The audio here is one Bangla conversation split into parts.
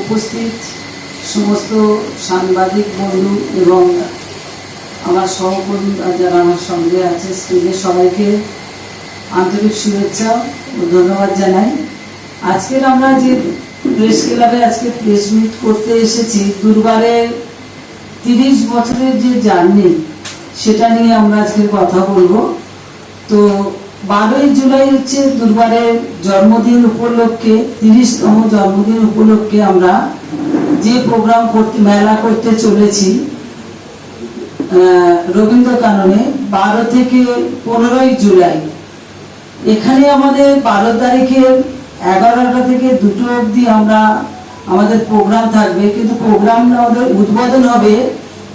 উপস্থিত সমস্ত সাংবাদিক বন্ধু এবং আমার সহকর্মীরা যারা আমার সঙ্গে আছে, স্টেজে সবাইকে আন্তরিক শুভেচ্ছা ও ধন্যবাদ জানাই। আজকের আমরা যে প্রেস ক্লাবে আজকে প্রেস মিট করতে এসেছি দুর্বারের তিরিশ বছরের যে জার্নি, সেটা নিয়ে আমরা আজকে কথা বলব। তো বারোই জুলাই হচ্ছে দুর্বারের জন্মদিন উপলক্ষে, তিরিশতম জন্মদিন উপলক্ষে আমরা যে প্রোগ্রাম করতে, মেলা করতে চলেছি রবীন্দ্র কাননে বারো থেকে পনেরোই জুলাই। এখানে আমাদের বারো তারিখের এগারোটা থেকে দুটো অবধি আমরা, আমাদের প্রোগ্রাম থাকবে। কিন্তু প্রোগ্রামটা আমাদের উদ্বোধন হবে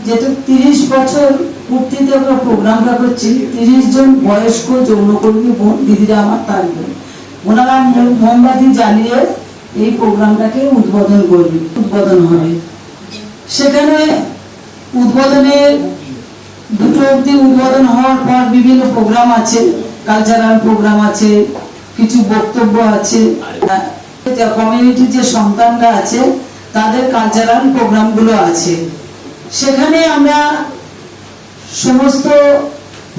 যেহেতু তিরিশ বছর পূর্তিতে আমরা প্রোগ্রামটা করছি। তিরিশ জন বয়স্ক যৌনকর্মী বোন, দিদিরা আমার ওনারা মোমবাতি জ্বালিয়ে এই প্রোগ্রামটাকে উদ্বোধন করবে। উদ্বোধন হবে। সেখানে উদ্বোধনে দুটো অবধি উদ্বোধন হওয়ার পর বিভিন্ন প্রোগ্রাম আছে। কালচারাল প্রোগ্রাম আছে, কিছু বক্তব্য আছে। কমিউনিটির যে সন্তানরা আছে, তাদের কালচারাল প্রোগ্রামগুলো আছে। সেখানে আমরা সমস্ত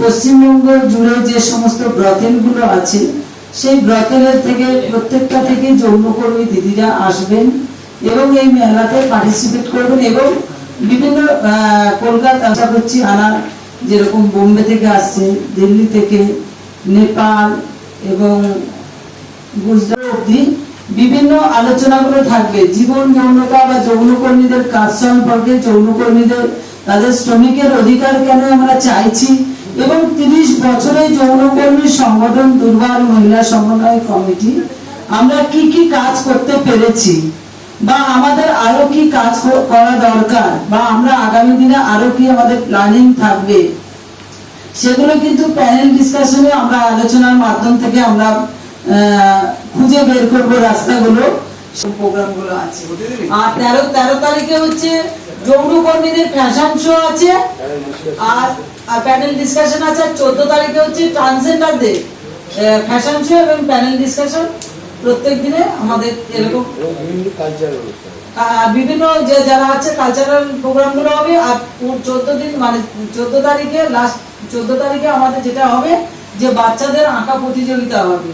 পশ্চিমবঙ্গ জুড়ে যে সমস্ত ব্রতেলগুলো আছে, সেই ব্রতেলের থেকে প্রত্যেকটা থেকে যৌনকর্মী দিদিরা আসবেন এবং এই মেলাতে পার্টিসিপেট করবেন এবং বিভিন্ন কলকাতা আশা করছি আনার যেরকম বোম্বে থেকে আসছে, দিল্লি থেকে, নেপাল এবং গুজরাট অব্দি বিভিন্ন আলোচনাগুলো থাকবে। জীবন যৌনতা বা যৌনকর্মীদের কাজ সম্পর্কে যৌনকর্মীদের তাদের শ্রমিকের অধিকার কেন আমরা চাইছি? এবং তিরিশ বছরে যৌনকর্মী সংগঠন দুর্বার মহিলা সমন্বয় কমিটি, আমরা কি কি কাজ করতে পেরেছি? বা আমাদের আরও কি কাজ করা দরকার? বা আমরা আগামী দিনে আরও কি আমাদের প্ল্যানিং থাকবে? সেগুলো কিন্তু প্যানেল ডিসকাশনে আমরা আলোচনার মাধ্যম থেকে আমরা খুঁজে বের করব রাস্তাগুলো। প্রোগ্রামগুলো আছে। আর তেরো তেরো তারিখে হচ্ছে যৌনকর্মীদের ফ্যাশন শো আছে। আর আর প্যানেল ডিসকাশন আছে। আর চোদ্দ তারিখে হচ্ছে ট্রান্সজেন্ডারদের ফ্যাশন শো এবং প্যানেল ডিসকাশন প্রত্যেক দিনে আমাদের এরকম। বিভিন্ন যে যারা আছে কালচারাল প্রোগ্রামগুলো হবে। আর চোদ্দ দিন মানে চোদ্দ তারিখে লাস্ট চোদ্দ তারিখে আমাদের যেটা হবে যে বাচ্চাদের আঁকা প্রতিযোগিতা হবে।